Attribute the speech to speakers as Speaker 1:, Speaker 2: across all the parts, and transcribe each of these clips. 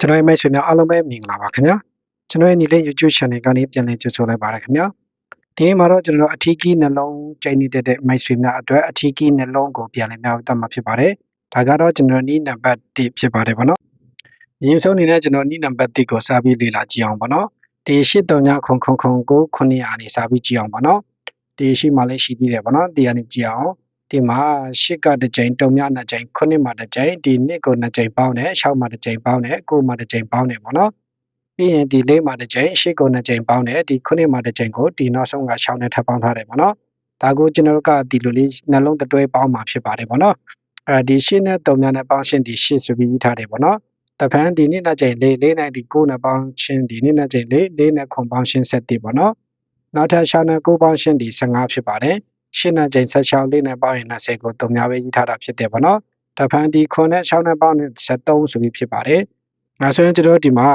Speaker 1: ကျွန်တော်ရဲ့မိတ်ဆွေများအားလုံးပဲမင်္ဂလာပါခင်ဗျာကျွန်တော်ရဲ့ညီလေး YouTube channel ကနေပြန်လည်ကြိုဆိုလိုက်ပါရခင်ဗျာဒီနေ့မှာတော့ကျွန်တော်တို့အထီးကြီးနှလုံးကျိနေတဲ့တဲ့မိတ်ဆွေများအတွက်အထီးကြီးနှလုံးကိုပြန်လည်များတတ်မှာဖြစ်ပါတယ်ဒါကတော့ကျွန်တော်နီးနံပါတ်1ဖြစ်ပါတယ်ဗောနော်ရင်းဆုံးအနေနဲ့ကျွန်တော်နီးနံပါတ်1ကိုစပြီးလေ့လာကြည့်အောင်ဗောနော်ဒီ83ခုခုခုကို900အနေစပြီးကြည့်အောင်ဗောနော်ဒီရှိမှလည်းရှိသေးတယ်ဗောနော်ဒီကနေကြည့်အောင် ဒီမှာရှစ်ကတစ်ကြိမ်တုံမြနှစ်ကြိမ်ခုနှစ်မှာတစ်ကြိမ်ဒီနှစ်ကိုနှစ်ကြိမ်ပေါင်းတယ်၆မှာတစ်ကြိမ်ပေါင်းတယ်ကိုမှာတစ်ကြိမ်ပေါင်းတယ်ပေါ့နော်ပြီးရင်ဒီလေးမှာတစ်ကြိမ်ရှစ်ကိုနှစ်ကြိမ်ပေါင်းတယ်ဒီခုနှစ်မှာတစ်ကြိမ်ကိုဒီနောက်ဆုံးက6နဲ့ထပ်ပေါင်းထားတယ်ပေါ့နော်ဒါကိုကျွန်တော်တို့ကဒီလိုလေးနှလုံးတွဲပေါင်းမှာဖြစ်ပါတယ်ပေါ့နော်အဲဒီရှစ်နဲ့တုံမြနဲ့ပေါင်းရှင်းဒီရှစ်ဆိုပြီးရေးထားတယ်ပေါ့နော်တဖန်ဒီနေ့နဲ့ကြိမ်လေးလေးနဲ့ဒီ9နဲ့ပေါင်းရှင်းဒီနေ့နဲ့ကြိမ်လေးလေးနဲ့ခွန်ပေါင်းရှင်းဆက်တည်ပေါ့နော်နောက်ထပ်6နဲ့9ပေါင်းရှင်းဒီ15ဖြစ်ပါတယ် ရှင်းနဲ့ချိန်16လေးနဲ့ပေါင်းရင်20ကိုတုံများပဲရေးထားတာဖြစ်တယ်ပေါ့နော်။တဖန်ဒီ9နဲ့6နဲ့ပေါင်းရင်73ဆိုပြီးဖြစ်ပါတယ်။ဒါဆိုရင်ကျွန်တော်ဒီမှာ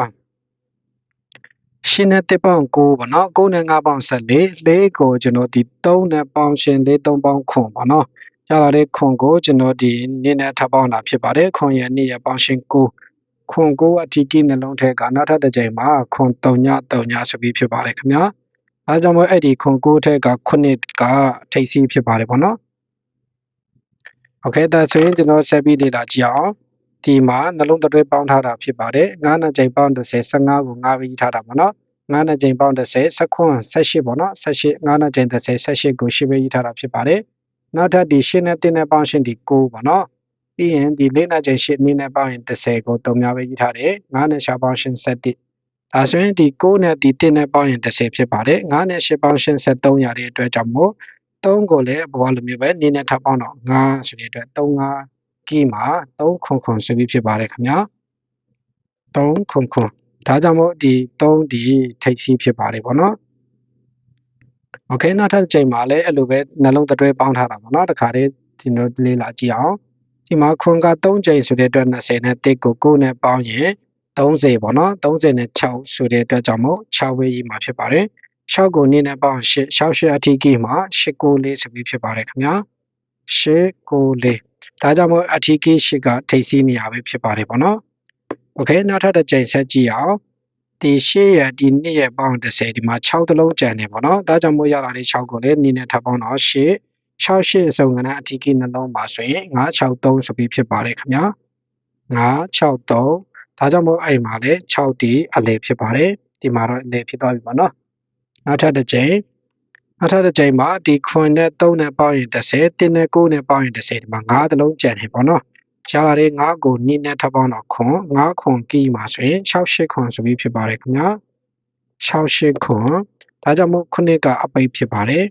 Speaker 1: ရှင်းနဲ့တစ်ပေါင်း9ပေါ့နော်9နဲ့9ပေါင်း14လေးကိုကျွန်တော်ဒီ3နဲ့ပေါင်းရှင်းလေး3ပေါင်းခွန်ပေါ့နော်။ရလာတဲ့ခွန်ကိုကျွန်တော်ဒီနည်းနဲ့ထပ်ပေါင်းတာဖြစ်ပါတယ်။ခွန်ရဲ့နေ့ရဲ့ပေါင်းရှင်း9ခွန်9အထီးကြီးနှလုံးထဲကနောက်ထပ်တစ်ကြိမ်မှာခွန်3ည3ညဆိုပြီးဖြစ်ပါတယ်ခင်ဗျာ။ အဲကြောင့်မို့အဲ့ဒီခွန်9ထက်က9ကထိပ်စီးဖြစ်ပါတယ်ပေါ့နော်โอเคဒါဆိုရင်ကျွန်တော်ဆက်ပြီးလေ့လာကြည့်အောင်ဒီမှာနှလုံးသွဲပေါင်းထားတာဖြစ်ပါတယ်9နဲ့ချိန်ပေါင်း30 15ကို9ပြီးထားတာပေါ့နော်9နဲ့ချိန်ပေါင်း30 19 18ပေါ့နော်18 9နဲ့ချိန်30 18ကို10ပဲရေးထားတာဖြစ်ပါတယ်နောက်ထပ်ဒီ10နဲ့1နဲ့ပေါင်းရှင်းဒီ9ပေါ့နော်ပြီးရင်ဒီ4နဲ့ချိန်10နဲ့ပေါင်းရင်30ကို3များပဲရေးထားတယ်9နဲ့ရှားပေါင်းရှင်း7 ။ဒါဆိုရင်ဒီ6နဲ့ဒီ1နဲ့ပေါင်းရင်10ဖြစ်ပါတယ်။9နဲ့8ပေါင်း83ရတဲ့အတွက်ကြောင့်မို့3ကိုလည်းဘဝလိုမျိုးပဲနေနဲ့ထပ်ပေါင်းတော့9ဆိုတဲ့အတွက်35ကီမှာ3ခွန်ခွန်ဆိုပြီးဖြစ်ပါတယ်ခင်ဗျာ။3ခွန်ခွန်ဒါကြောင့်မို့ဒီ3ဒီထိပ်စီးဖြစ်ပါတယ်ပေါ့နော်။ Okay နောက်ထပ်တစ်ချိန်မှာလည်းအဲ့လိုပဲနှလုံးသွဲပေါင်းထားတာပေါ့နော်။တခါတည်းကျွန်တော်လေးလာကြည့်အောင်။ဒီမှာခွန်က3ချိန်ဆိုတဲ့အတွက်20နဲ့1ကို9နဲ့ပေါင်းရင် 30ပေါ့နော်30နဲ့6ဆိုတဲ့အတွက်ကြောင့်မို့6ဝေးရေးမှာဖြစ်ပါတယ်6ကိုနည်းနဲ့ပေါင်း8 6 8အထိကိမှာ8ကို4ဆိုပြီးဖြစ်ပါတယ်ခင်ဗျာ8ကို4ဒါကြောင့်မို့အထိကိ8ကထိပ်စီးနေရပဲဖြစ်ပါတယ်ပေါ့နော်โอเคနောက်ထပ်တစ်ကြိမ်ဆက်ကြည့်အောင်ဒီ8ရဒီ2ရပေါင်း30ဒီမှာ6တလုံးကျန်နေပေါ့နော်ဒါကြောင့်မို့ရလာတဲ့6ကိုလည်းနည်းနဲ့ထပ်ပေါင်းတော့8 6 8အစုံကနဲ့အထိကိနှလုံးပါဆိုရင်9 6 3ဆိုပြီးဖြစ်ပါတယ်ခင်ဗျာ9 6 3 ဒါကြောင့်မို့အဲ့မှာလည်း6ဒီအလဲဖြစ်ပါတယ်ဒီမှာတော့အလဲဖြစ်သွားပြီပေါ့နော်နောက်ထပ်တစ်ချိန်နောက်ထပ်တစ်ချိန်မှာဒီခွန်နဲ့3နဲ့ပေါင်းရင်30တင်းနဲ့9နဲ့ပေါင်းရင်30ဒီမှာ9တလုံးကျန်နေပေါ့နော်ရလာတဲ့9ကို2နဲ့ထပ်ပေါင်းတော့ခွန်9ခွန်ကီးမှာဆိုရင်6 8ခွန်ဆိုပြီးဖြစ်ပါတယ်ခင်ဗျာ6 8ခွန်ဒါကြောင့်မို့ခုနှစ်ကအပိတ်ဖြစ်ပါတယ်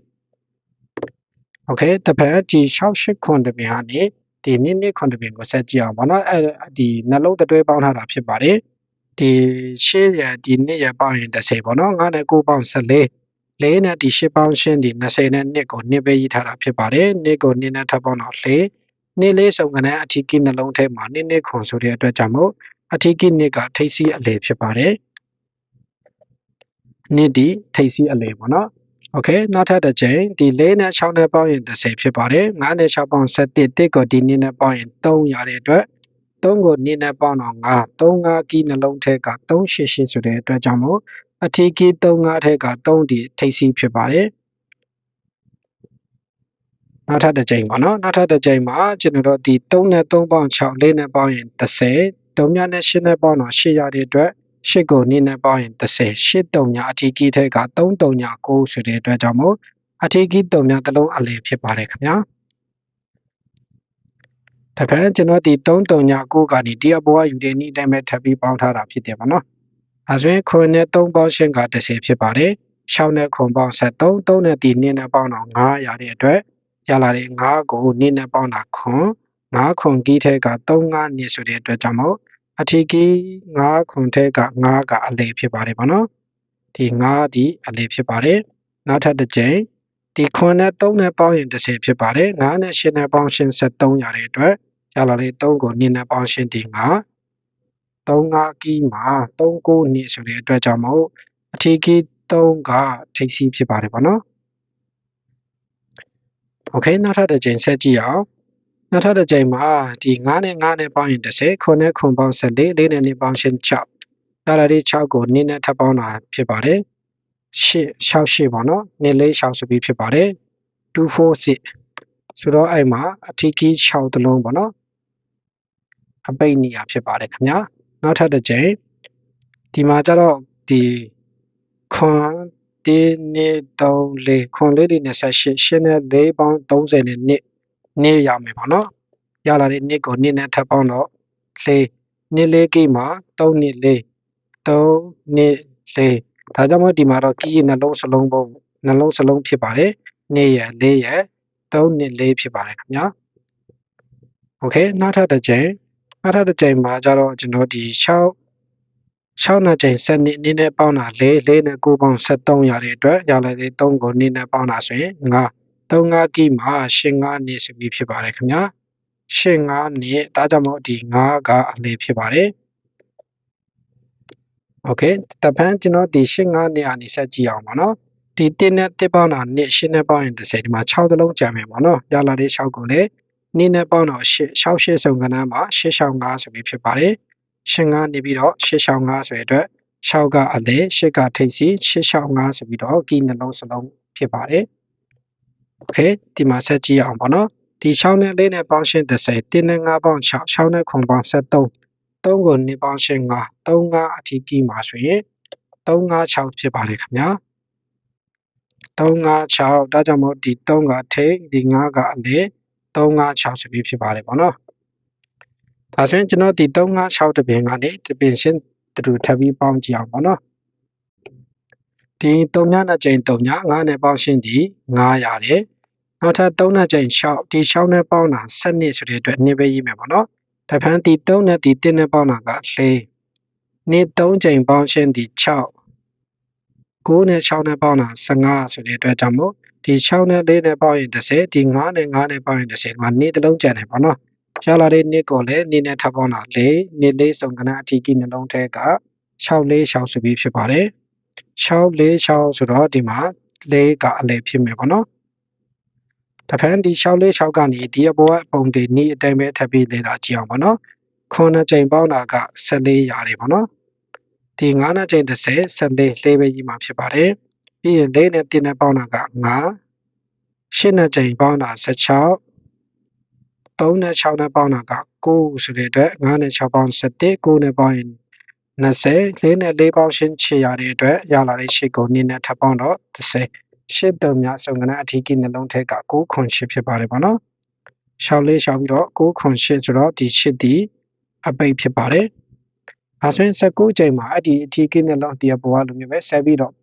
Speaker 1: โอเคတပတ်ဒီ6 8ခွန်တပြန်ကနေ ဒီနစ်နစ်ခွန်တပင်ကိုဆက်ကြည့်အောင်ပေါ့နော်အဲဒီနှလုံးတွဲပေါင်းထားတာဖြစ်ပါတယ်ဒီရှေ့ရဒီနှစ်ရပေါင်းရင်30ပေါ့နော်9နဲ့9ပေါင်း14လေးနဲ့ဒီ10ပေါင်းရှင်းဒီ20နဲ့2ကို2ပဲရေးထားတာဖြစ်ပါတယ်2ကို2နဲ့ထပ်ပေါင်းတော့4နှစ်လေးစုံကနေအထီးကိနှလုံးထဲမှာနှစ်နှစ်ခွန်ဆိုတဲ့အတွက်ကြောင့်မို့အထီးကိနှစ်ကထိပ်စီးအလေဖြစ်ပါတယ်နှစ်ဒီထိပ်စီးအလေပေါ့နော် โอเคနောက်ထပ်တစ်ချိန်ဒီ၄နဲ့6နဲ့ပေါင်းရင်30ဖြစ်ပါတယ်9နဲ့6ပေါင်း7တစ်ကိုဒီ2နဲ့ပေါင်းရင်3ရတဲ့အတွက်3ကို2နဲ့ပေါင်းတော့9 3 5ကီးနှလုံးထဲက388ဆိုတဲ့အတွက်ကြောင့်မို့အထီးကီး3 5ထဲက3ဒီထိပ်စီးဖြစ်ပါတယ်နောက်ထပ်တစ်ချိန်ပေါ့နော်နောက်ထပ်တစ်ချိန်မှာကျွန်တော်တို့ဒီ3နဲ့3ပေါင်း6 4နဲ့ပေါင်းရင်30 3မြနဲ့8နဲ့ပေါင်းတော့8ရတဲ့အတွက် ရှစ်ကိုနည်းနဲ့ပေါင်းရင်30ရှစ်တုံညာအထီးကြီးထဲက3တုံညာ9ဆိုတဲ့အတွက်ကြောင့်မို့အထီးကြီးတုံညာတစ်လုံးအလယ်ဖြစ်ပါတယ်ခင်ဗျာတခါကျွန်တော်ဒီ3တုံညာ9ကနေဒီအပေါ်ကယူတဲ့နည်းအတိုင်းပဲထပ်ပြီးပေါင်းထားတာဖြစ်တယ်ပေါ့နော်အဲဆိုရင်ခွန်နဲ့3ပေါင်းရှင်းက30ဖြစ်ပါတယ်6နဲ့ခွန်ပေါင်း73 3နဲ့ဒီနည်းနဲ့ပေါင်းတော့9ရတဲ့အတွက်ရလာတဲ့9ကိုနည်းနဲ့ပေါင်းတာခွန်9ခွန်ကြီးထဲက3 9နည်းဆိုတဲ့အတွက်ကြောင့်မို့ အထီးကြီး9ခွန်ထဲက9ကအလေဖြစ်ပါတယ်ဗောနော်ဒီ9ဒီအလေဖြစ်ပါတယ်နောက်ထပ်တစ်ကြိမ်ဒီခွန်နဲ့3နဲ့ပေါင်းရင်30ဖြစ်ပါတယ်9နဲ့8နဲ့ပေါင်းရှင်း73ရတဲ့အတွက်ရလာလေ3ကို2နဲ့ပေါင်းရှင်းဒီ9 3 5ကီးမှာ3 9နှစ်ဆိုတဲ့အတွက်ကြောင့်မို့အထီးကြီး3ကထိပ်စီးဖြစ်ပါတယ်ဗောနော်โอเคနောက်ထပ်တစ်ကြိမ်ဆက်ကြည့်အောင် နောက်ထပ်တစ်ကြိမ်မှာဒီ9နဲ့9နဲ့ပေါင်းရင်30ခွန်နဲ့ခွန်ပေါင်း14 4နဲ့2ပေါင်းရှင်6ရလာတဲ့6ကို2နဲ့ထပ်ပေါင်းတာဖြစ်ပါတယ်8 6 8ပေါ့နော်2 4 6ဆိုပြီးဖြစ်ပါတယ်246ဆိုတော့အဲ့မှာအထီးကြီး6တလုံးပေါ့နော်အပိတ်နေရဖြစ်ပါတယ်ခင်ဗျာနောက်ထပ်တစ်ကြိမ်ဒီမှာကျတော့ဒီခွန်တင်းနေ3လေးခွန်လေးတွေနဲ့ဆက်ရှင်းရှင်းနဲ့4ပေါင်း30နဲ့နှစ် နှစ်ရမယ်ပေါ့နော်ရလာတဲ့နှစ်ကိုနှစ်နဲ့ထပ်ပေါင်းတော့လေးနှစ်လေးကိမှာ3နှစ်လေး3နှစ်လေးဒါကြောင့်မို့ဒီမှာတော့ကီးနှလုံးစလုံးပုံနှလုံးစလုံးဖြစ်ပါတယ်နှစ်ရလေးရ3နှစ်လေးဖြစ်ပါတယ်ခင်ဗျာโอเคနောက်ထပ်တစ်ကြိမ်နောက်ထပ်တစ်ကြိမ်မှာကျတော့ကျွန်တော်ဒီ6 6နှစ်ကြိမ်7နှစ်နည်းနဲ့ပေါင်းတာ4 4နဲ့9ပေါင်း73ရတဲ့အတွက်ရလာတဲ့3ကိုနည်းနဲ့ပေါင်းတာဆိုရင်5 3 5ကီမှာ8 5နှစ်ဆိုပြီးဖြစ်ပါတယ်ခင်ဗျာ8 5နှစ်ဒါကြောင့်မို့ဒီ5ကအလေးဖြစ်ပါတယ်โอเคတပန်းကျွန်တော်ဒီ8 5နှစ်အနေဆက်ကြည့်အောင်ပါနော်ဒီ1နဲ့1ပေါင်းတာနှစ်8နဲ့ပေါင်းရင်30ဒီမှာ6တလုံးကြံမယ်ပေါ့နော်ရလာတဲ့6ကိုလည်းနည်းနဲ့ပေါင်းတော့8 6 8စုံကဏ္ဍမှာ8 6 5ဆိုပြီးဖြစ်ပါတယ်ရှင်ကနေပြီးတော့ရှစ်ရှောင်း5ဆိုတဲ့အတွက်6ကအလဲ8ကထိပ်စီရှစ်ရှောင်း5ဆိုပြီးတော့ကီနှလုံးစလုံးဖြစ်ပါတယ်။ Okay ဒီမှာဆက်ကြည့်အောင်ပေါ့နော်။ဒီ6နဲ့4နဲ့ပေါင်းရှင်း30 1နဲ့5ပေါင်း6 6နဲ့9ပေါင်း73 3ကို2ပေါင်းရှင်း5 3 5အထိကီမှာဆိုရင်3 5 6ဖြစ်ပါတယ်ခင်ဗျာ။3 5 6ဒါကြောင့်မို့ဒီ3ကထိပ်ဒီ5ကအလဲ3 5 6ဆိုပြီးဖြစ်ပါတယ်ပေါ့နော်။ဒါဆိုရင်ကျွန်တော်ဒီ356တပင်ကနေတပင်ရှင်းတူထပ်ပြီးပေါင်းကြည့်အောင်ပေါ့နော်ဒီ3ညနဲ့ချိန်3ည9နဲ့ပေါင်းရှင်းဒီ9ရတယ် နောက်ထပ်3နဲ့ချိန်6ဒီ6နဲ့ပေါင်းတာ7နှစ်ဆိုတဲ့အတွက်နှစ်ပဲရေးမယ်ပေါ့နော်တဖန်ဒီ3နဲ့ဒီ1နဲ့ပေါင်းတာက4နှစ်3ချိန်ပေါင်းရှင်းဒီ6 9နဲ့6နဲ့ပေါင်းတာ15ဆိုတဲ့အတွက်ကြောင့်မို့ဒီ6နဲ့4နဲ့ပေါင်းရင်30ဒီ9နဲ့9နဲ့ပေါင်းရင်30ဒီမှာနေ့တစ်လုံးကျန်တယ်ပေါ့နော်ရလာတဲ့နှစ်ကိုလည်းနေ့နဲ့ထပ်ပေါင်းတာ၄နှစ်လေးစုံကဏ္ဍအထီးကြီးနှလုံးထဲက6လေး6ဆိုပြီးဖြစ်ပါတယ်6လေး6ဆိုတော့ဒီမှာ၄ကအလဲဖြစ်မယ်ပေါ့နော် တဖန်ဒီ6လေး6ကနေဒီအပေါ်ကပုံတွေနီးအတိုင်းပဲထပ်ပြီးလေ့လာကြည့်အောင်ပေါ့နော်ခုနှစ်ကြိမ်ပေါင်းတာက14ရတယ်ပေါ့နော်ဒီ9နှစ်ကြိမ်30 14လေးပဲကြီးမှာဖြစ်ပါတယ်ပြီးရင်၄နဲ့1နဲ့ပေါင်းတာက9 8နှစ်ကြိမ်ပေါင်းတာ16 3နဲ့6နဲ့ပေါင်းတာက9ဆိုတဲ့အတွက်9နဲ့6ပေါင်း17 9နဲ့ပေါင်းရင်20 4နဲ့4ပေါင်းရှင်းချရတဲ့အတွက်ရလာတဲ့ရှစ်ကို2နဲ့ထပ်ပေါင်းတော့30 ရှစ်တုံများစုံကဏ္ဍအထီးကိနှလုံးထဲက9ခွန်8ဖြစ်ပါတယ်ပေါ့နော်ရှောက်လေးရှောက်ပြီးတော့9ခွန်8ဆိုတော့ဒီရှစ်ဒီအပိတ်ဖြစ်ပါတယ်အဲဆိုရင်19ချိန်မှာအဲ့ဒီအထီးကိနှလုံးတရားပေါ်ကလိုမျိုးပဲဆက်ပြီးတော့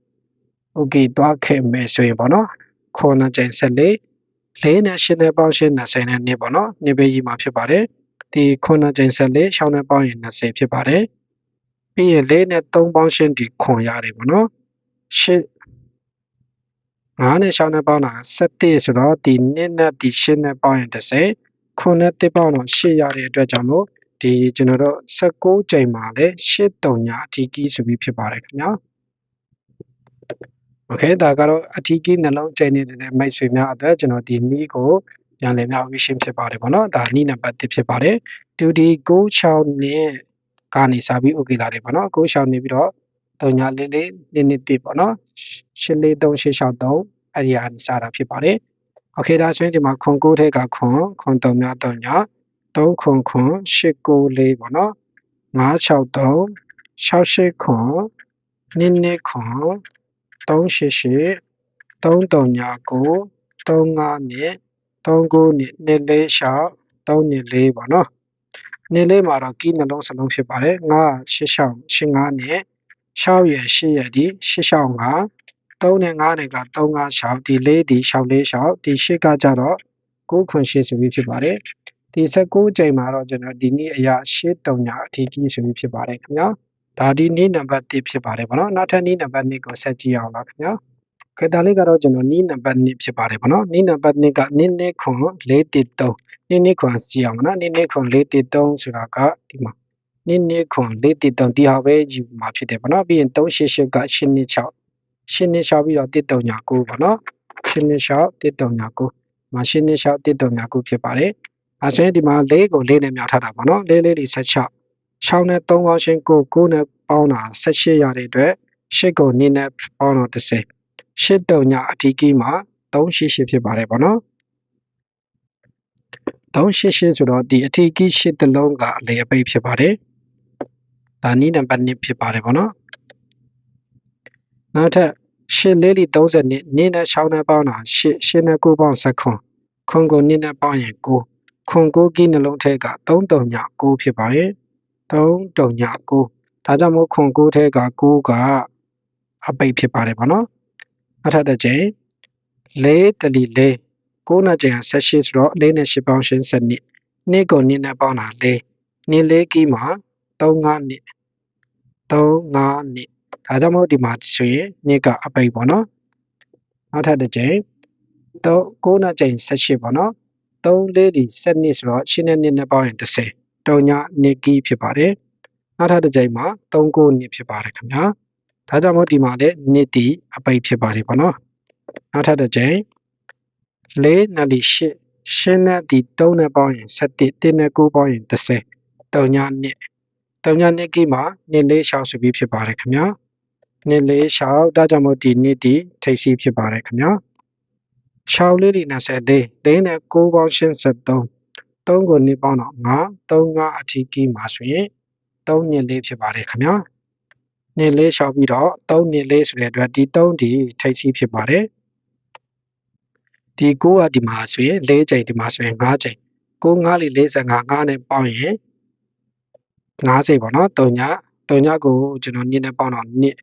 Speaker 1: okay သွားခဲ့မယ်ဆိုရင်ပေါ့နော်ခွန်နဲ့ချိန်14လေးနဲ့ရှင်းနဲ့ပေါင်းရှင်း20နဲ့နှစ်ပေါ့နော်နှစ်ပဲကြီးမှာဖြစ်ပါတယ်ဒီခုနှစ်ကြိမ်ဆက်လေးရှောင်းနဲ့ပေါင်းရင်20ဖြစ်ပါတယ်ပြီးရင်လေးနဲ့3ပေါင်းရှင်းဒီခွန်ရတယ်ပေါ့နော်ရှစ် 9နဲ့6နဲ့ပေါင်းတာ17ဆိုတော့ဒီ2နဲ့ဒီ8နဲ့ပေါင်းရင်10ခုနဲ့တစ်ပေါင်းတော့8ရတဲ့အတွက်ကြောင့်မို့ဒီကျွန်တော်တို့16ကြိမ်မှာလဲ8တုံညာအထီးကီးဆိုပြီးဖြစ်ပါတယ်ခင်ဗျာ Okay ဒါကတော့အထီးကီးနှလုံးကြိမ်နေတဲ့မိတ်ဆွေများအတွက်ကျွန်တော်ဒီနီးကိုပြန်လည်များဝီရှင်းဖြစ်ပါတယ်ပေါ့နော်ဒါနီးနံပါတ်1ဖြစ်ပါတယ်ဒူဒီ6နဲ့ကနေစာပြီး okay လာတယ်ပေါ့နော်6နေပြီးတော့ 3ညာလေးလေးလေးနှစ်1ပေါ့နော်843 863အဲ့ဒီဟာစတာဖြစ်ပါတယ်โอเคဒါဆိုရင်ဒီမှာခွန်9ထဲကခွန်ခွန်3များ3ညာ3ခွန်ခွန်894ပေါ့နော်963 68ခွန်နင်းနေခွန်388 339 35နဲ့39နဲ့နှစ်လေးရှောက်3နှစ်လေးပေါ့နော်နှစ်လေးမှာတော့ကီးနှလုံးစလုံးဖြစ်ပါတယ်9 8ရှောက်85နဲ့ 6ရယ်8ရယ်ဒီ8ရှောက်5 3နဲ့9နဲ့က356ဒီ4ဒီ6 4 6ဒီ8ကကြတော့9ခွန်8ဆိုပြီးဖြစ်ပါတယ်ဒီ19ချိန်မှာတော့ကျွန်တော်ဒီနေ့အရာ8တုံညာအထီးကြီးဆိုပြီးဖြစ်ပါတယ်ခင်ဗျာဒါဒီနေ့နံပါတ်1ဖြစ်ပါတယ်ဗောနော်နောက်ထပ်နေ့နံပါတ်2ကိုဆက်ကြည့်အောင်လားခင်ဗျာခေတ္တလေးကတော့ကျွန်တော်နီးနံပါတ်2ဖြစ်ပါတယ်ဗောနော်နီးနံပါတ်2ကနင်းနေခွန်413နင်းနေခွန်ကြည့်အောင်ဗောနော်နင်းနေခွန်413ဆိုတာကဒီမှာ နင်းနေခွန်413ဒီဟာပဲယူမှာဖြစ်တယ်ဗောနော်ပြီးရင်388က826 826ပြီးတော့139ဗောနော်826 139မှာ826 139ဖြစ်ပါတယ်အဲဆိုရင်ဒီမှာ၄ကို၄နဲ့မြောက်ထားတာပေါ့နော်၄လေးတွေ16 6နဲ့3ပေါင်းရှင်း9 9နဲ့ပေါင်းတာ18ရတဲ့အတွက်8ကို2နဲ့ပေါင်းတော့30 8တုံညအထီးကြီးမှာ388ဖြစ်ပါတယ်ပေါ့နော်388ဆိုတော့ဒီအထီးကြီး8တလုံးကအလေအပိတ်ဖြစ်ပါတယ် ဒါနည်းနံပါတ်1ဖြစ်ပါတယ်ပေါ့နော်နောက်ထပ်8လေးလီ30နှစ်နင်းနဲ့6နဲ့ပေါင်းတာ8 8နဲ့9ပေါင်း10ခွန်ခွန်ကိုနင်းနဲ့ပေါင်းရင်9ခွန်9ကီးနှလုံးထဲက3တုံည9ဖြစ်ပါတယ်3တုံည9ဒါကြောင့်မို့ခွန်9ထဲက9ကအပိတ်ဖြစ်ပါတယ်ပေါ့နော်နောက်ထပ်တစ်ချိန်4တလီ4 9နဲ့ချိန်18ဆိုတော့4နဲ့8ပေါင်းရှင်း7နှစ်နှစ်ကိုနှစ်နဲ့ပေါင်းတာ4နှစ်4ကီးမှာ 35နှစ်35နှစ်ဒါကြောင့်မို့ဒီမှာဆိုရင်နှစ်ကအပိတ်ပေါ့နော်နောက်ထပ်တစ်ချိန်3 9နဲ့ချိန်18ပေါ့နော်3လေးဒီ7နှစ်ဆိုတော့8နဲ့2နဲ့ပေါင်းရင်30တုံညနှစ်ကီးဖြစ်ပါတယ်နောက်ထပ်တစ်ချိန်မှာ3 9နှစ်ဖြစ်ပါတယ်ခင်ဗျာဒါကြောင့်မို့ဒီမှာလည်းနှစ်တီအပိတ်ဖြစ်ပါတယ်ပေါ့နော်နောက်ထပ်တစ်ချိန်4နဲ့ဒီ8 8နဲ့ဒီ3နဲ့ပေါင်းရင်7 1နဲ့9ပေါင်းရင်30တုံညနှစ် တုံညနှစ်ကီးမှာနှစ်လေးရှောက်ဆိုပြီးဖြစ်ပါတယ်ခင်ဗျာနှစ်လေးရှောက်ဒါကြောင့်မို့ဒီနှစ်တီထိပ်စီးဖြစ်ပါတယ်ခင်ဗျာရှောက်လေးဒီ24လေးနဲ့9ပေါင်းရှင်း73 3ကိုနှစ်ပေါင်းတော့9 3 5အထီးကီးမှာဆိုရင်3နှစ်လေးဖြစ်ပါတယ်ခင်ဗျာနှစ်လေးရှောက်ပြီးတော့3နှစ်လေးဆိုတဲ့အတွက်ဒီ3ဒီထိပ်စီးဖြစ်ပါတယ်ဒီ9ကဒီမှာဆိုရင်4ချိန်ဒီမှာဆိုရင်5ချိန်9 5လေး45 5နဲ့ပေါင်းရင် 50ပေါ့နော်3ည3ညကိုကျွန်တော်ညနဲ့ပေါင်းတော့နှစ်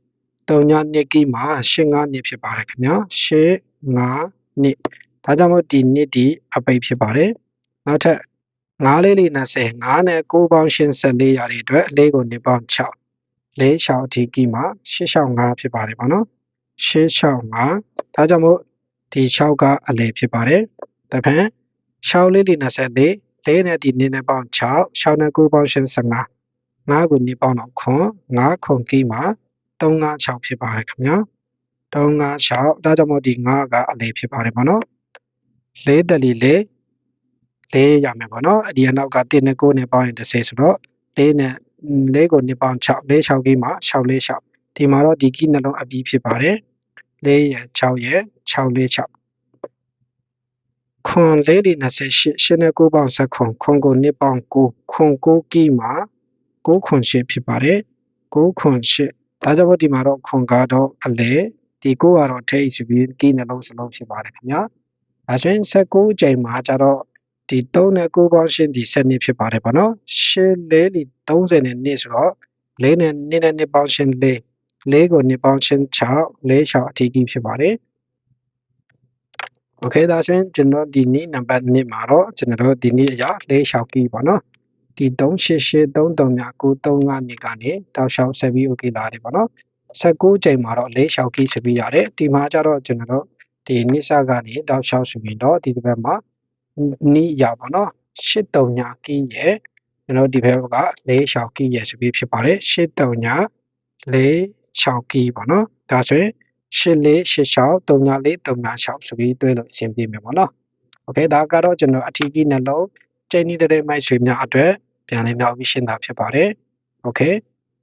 Speaker 1: 3ညနှစ်ကီးမှာ8 5နှစ်ဖြစ်ပါတယ်ခင်ဗျာ8 5နှစ်ဒါကြောင့်မို့ဒီနှစ်ဒီအပိတ်ဖြစ်ပါတယ်နောက်ထပ်9လေးလေး20 9နဲ့9ပေါင်းရှင်း14ရတဲ့အတွက်အလေးကိုနှစ်ပေါင်း6 4 6အထိကီးမှာ665ဖြစ်ပါတယ်ပေါ့နော်665ဒါကြောင့်မို့ဒီ6ကအလေဖြစ်ပါတယ်တဖန်6လေးလေး24 4နဲ့ဒီနှစ်နဲ့ပေါင်း6 6နဲ့9ပေါင်းရှ င်း15 5ကိုနှစ်ပေါင်းတော့ခွန်5ခွန်ကီးမှာ356ဖြစ်ပါတယ်ခင်ဗျာ356ဒါကြောင့်မို့ဒီ5ကအလေဖြစ်ပါတယ်ပေါ့နော်4တလီ4 4ရမယ်ပေါ့နော်အဒီအနောက်က1နဲ့9နဲ့ပေါင်းရင်30ဆိုတော့4နဲ့4ကိုနှစ်ပေါင်း6 4 6ကီးမှာ6 4 6ဒီမှာတော့ဒီကီးနှလုံးအပြီးဖြစ်ပါတယ်4ရ6ရ6 4 6ခွန်လေးဒီ28ရှင်းနဲ့9ပေါင်းဆက်ခွန်ခွန်ကိုနှစ်ပေါင်း9ခွန်9ကီးမှာ9 ခွန်8ဖြစ်ပါတယ်9ခွန်8ဒါကြောင့်ဒီမှာတော့ခွန်ကတော့အလဲဒီ9ကတော့ထိတ်ဆိုပြီးကီးနှလုံးစလုံးဖြစ်ပါတယ်ခင်ဗျာအဲဆိုရင်16ချိန်မှာကျတော့ဒီ3နဲ့9ပေါင်းရှင်းဒီ7နှစ်ဖြစ်ပါတယ်ပေါ့နော်ရှင်းလေးဒီ30နဲ့2ဆိုတော့4နဲ့2နဲ့2ပေါင်းရှင်း4 4ကို2ပေါင်းရှင်း6 4 6အထီးကြီးဖြစ်ပါတယ်โอเคဒါဆိုရင်ကျွန်တော်ဒီနေ့နံပါတ်1မှာတော့ကျွန်တော်ဒီနေ့အရာ၄လျှောက်ကြီးပေါ့နော် ဒီ388 3339နေကနေတောက်လျှောက်ဆက်ပြီး okay လာတယ်ပေါ့နော်16ချိန်မှာတော့၄လျှောက်ကြီးဆက်ပြီးရတယ်ဒီမှာကျတော့ကျွန်တော်တို့ဒီနိစ္စကနေတောက်လျှောက်ဆိုပြီးတော့ဒီဘက်မှာနီးရပါတော့ရှစ်တုံညာကီးရဲ့ကျွန်တော်ဒီဘက်က၄လျှောက်ကီးရဲ့ဆိုပြီးဖြစ်ပါတယ်ရှစ်တုံညာ၄6ကီးပေါ့နော်ဒါဆိုရင်ရှစ်လေးရှစ်6 3ညာလေး3ညာ6ဆိုပြီးတွဲလို့အဆင်ပြေမယ်ပေါ့နော်โอเคဒါကတော့ကျွန်တော်အထီးကီးနှလုံးချိန်နေတဲ့မိုက်ဆွေများအတွက် ပြန်လည်မြောက်ပြီးရှင်းတာဖြစ်ပါတယ်။ Okay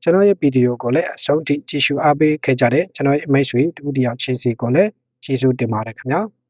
Speaker 1: ကျွန်တော်ရဲ့ဗီဒီယိုကိုလည်းအဆုံးထိကြည့်ရှုအားပေးခဲ့ကြတဲ့ကျွန်တော်ရဲ့မိတ်ဆွေတူတယောက်ချင်းစီကိုလည်းကျေးဇူးတင်ပါတယ်ခင်ဗျာ။